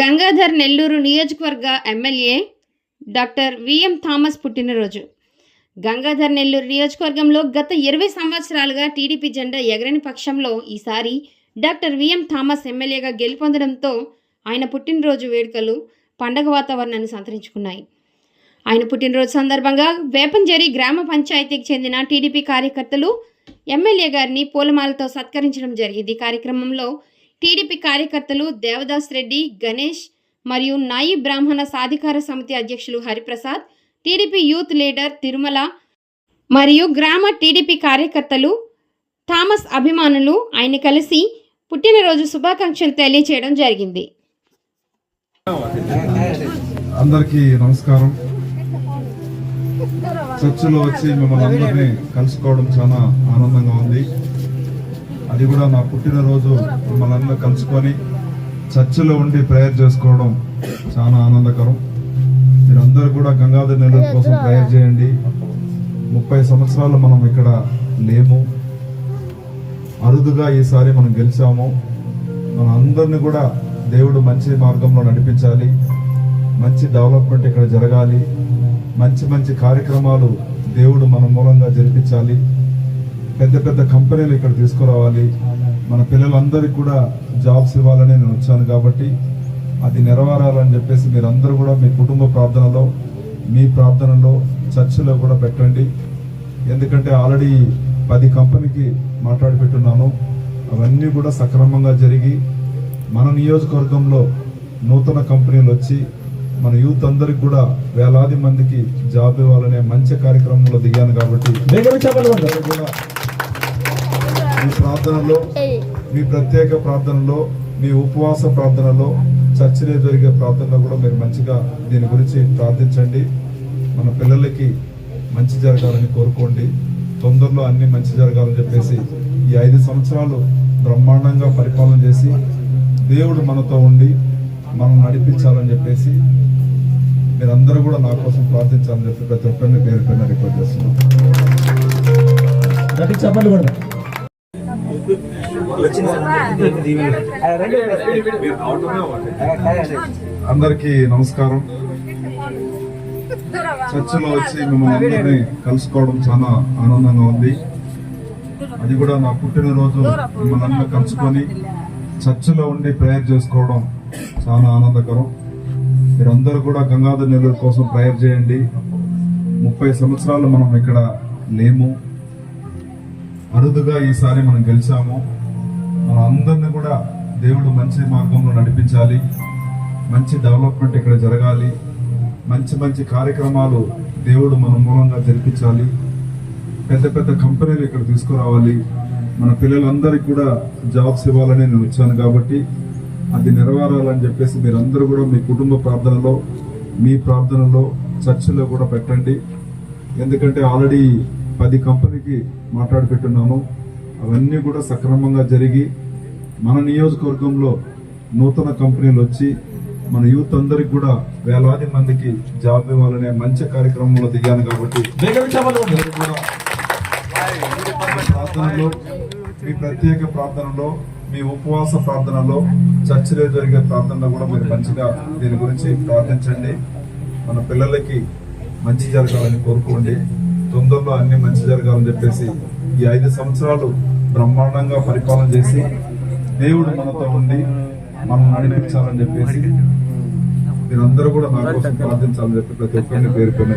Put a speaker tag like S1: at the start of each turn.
S1: గంగాధర్ నెల్లూరు నియోజకవర్గ MLA doctor VM Thomas పుట్టినరోజు. గంగాధర్ నెల్లూరు నియోజకవర్గంలో గత ఇరవై సంవత్సరాలుగా టీడీపీ జెండా ఎగరని పక్షంలో ఈసారి డాక్టర్ విఎం థామస్ ఎమ్మెల్యేగా గెలుపొందడంతో ఆయన పుట్టినరోజు వేడుకలు పండగ వాతావరణాన్ని సంతరించుకున్నాయి. ఆయన పుట్టినరోజు సందర్భంగా వేపంజేరి గ్రామ పంచాయతీకి చెందిన టీడీపీ కార్యకర్తలు ఎమ్మెల్యే గారిని పూలమాలతో సత్కరించడం జరిగింది. ఈ కార్యక్రమంలో టీడీపీ కార్యకర్తలు దేవదాస్ రెడ్డి గణేష్ మరియు నాయి బ్రాహ్మణ సాధికార సమితి అధ్యక్షులు Hariprasad TDP youth leader Tirumala మరియు గ్రామ టీడీపీ కార్యకర్తలు థామస్ అభిమానులు ఆయన కలిసి పుట్టినరోజు శుభాకాంక్షలు తెలియచేయడం జరిగింది.
S2: అందరికీ నమస్కారం. చర్చలో వచ్చి మిమ్మల్ని అందరినీ కలుసుకోవడం చాలా ఆనందంగా ఉంది. అది కూడా నా పుట్టినరోజు మిమ్మల్ని అందరూ కలుసుకొని చర్చిలో ఉండి ప్రేయర్ చేసుకోవడం చాలా ఆనందకరం. మీరందరూ కూడా గంగాధర్ నెల్లూరు కోసం ప్రేయర్ చేయండి. ముప్పై సంవత్సరాలు మనం ఇక్కడ లేము. అరుదుగా ఈసారి మనం గెలిచాము. మన అందరిని కూడా దేవుడు మంచి మార్గంలో నడిపించాలి. మంచి డెవలప్మెంట్ ఇక్కడ జరగాలి. మంచి మంచి కార్యక్రమాలు దేవుడు మన మూలంగా జరిపించాలి. పెద్ద పెద్ద కంపెనీలు ఇక్కడ తీసుకురావాలి. మన పిల్లలందరికీ కూడా జాబ్స్ ఇవ్వాలని నేను వచ్చాను కాబట్టి అది నెరవేరాలని చెప్పేసి మీరందరూ కూడా మీ కుటుంబ ప్రార్థనలో మీ ప్రార్థనలో చర్చిలో కూడా పెట్టండి. ఎందుకంటే ఆల్రెడీ పది కంపెనీకి మాట్లాడి పెట్టున్నాను. అవన్నీ కూడా సక్రమంగా జరిగి మన నియోజకవర్గంలో నూతన కంపెనీలు వచ్చి మన యూత్ అందరికి కూడా వేలాది మందికి జాబ్ ఇవ్వాలనే మంచి కార్యక్రమంలో దిగాను కాబట్టి కూడా మీ ప్రార్థనలో మీ ప్రత్యేక ప్రార్థనలో మీ ఉపవాస ప్రార్థనలో చర్చిలో జరిగే ప్రార్థనలో కూడా మీరు మంచిగా దీని గురించి ప్రార్థించండి. మన పిల్లలకి మంచి జరగాలని కోరుకోండి. తొందరలో అన్ని మంచి జరగాలని చెప్పేసి ఈ ఐదు సంవత్సరాలు బ్రహ్మాండంగా పరిపాలన చేసి దేవుడు మనతో ఉండి మనం నడిపించాలని చెప్పేసి మీరందరూ కూడా నా కోసం ప్రార్థించాలని చెప్పి ప్రతి ఒక్కరిని పేరు పైన రిక్వెస్ట్ చేస్తున్నాను
S3: గట్టిగా చెప్పండి కూడా
S2: అందరికీ నమస్కారం. చర్చిలో వచ్చి మిమ్మల్ని అందరినీ కలుసుకోవడం చాలా ఆనందంగా ఉంది. అది కూడా నా పుట్టినరోజు మిమ్మల్ని అందరూ కలుసుకొని చర్చిలో ఉండి ప్రేయర్ చేసుకోవడం చాలా ఆనందకరం. మీరందరూ కూడా గంగాధర్ నెల్లూరు కోసం ప్రేయర్ చేయండి. ముప్పై సంవత్సరాలు మనం ఇక్కడ లేము. అరుదుగా ఈసారి మనం గెలిచాము. మన అందరిని కూడా దేవుడు మంచి మార్గంలో నడిపించాలి. మంచి డెవలప్మెంట్ ఇక్కడ జరగాలి. మంచి మంచి కార్యక్రమాలు దేవుడు మన మూలంగా జరిపించాలి. పెద్ద పెద్ద కంపెనీలు ఇక్కడ తీసుకురావాలి. మన పిల్లలందరికీ కూడా జాబ్స్ ఇవ్వాలని నేను వచ్చాను కాబట్టి అది నెరవేరాలని చెప్పేసి మీరందరూ కూడా మీ కుటుంబ ప్రార్థనలో మీ ప్రార్థనలో చర్చిలో కూడా పెట్టండి. ఎందుకంటే ఆల్రెడీ పది కంపెనీకి మాట్లాడి పెట్టున్నాను. అవన్నీ కూడా సక్రమంగా జరిగి మన నియోజకవర్గంలో నూతన కంపెనీలు వచ్చి మన యూత్ అందరికి కూడా వేలాది మందికి జాబ్ ఇవ్వాలనే మంచి కార్యక్రమంలో దిగాను కాబట్టి ప్రార్థనలో మీ ప్రత్యేక ప్రార్థనలో మీ ఉపవాస ప్రార్థనలో చర్చిలో జరిగే ప్రార్థనలో కూడా మీరు మంచిగా దీని గురించి ప్రార్థించండి. మన పిల్లలకి మంచి జరగాలని కోరుకోండి. తొందరలో అన్ని మంచి జరగాలని చెప్పేసి ఈ ఐదు సంవత్సరాలు బ్రహ్మాండంగా పరిపాలన చేసి దేవుడు మనతో ఉండి మనం నడిపించాలని చెప్పేసి మీరందరూ కూడా నా కోసం ప్రార్థించాలని చెప్పి ప్రతి ఒక్కరిని పేరు
S3: పేరు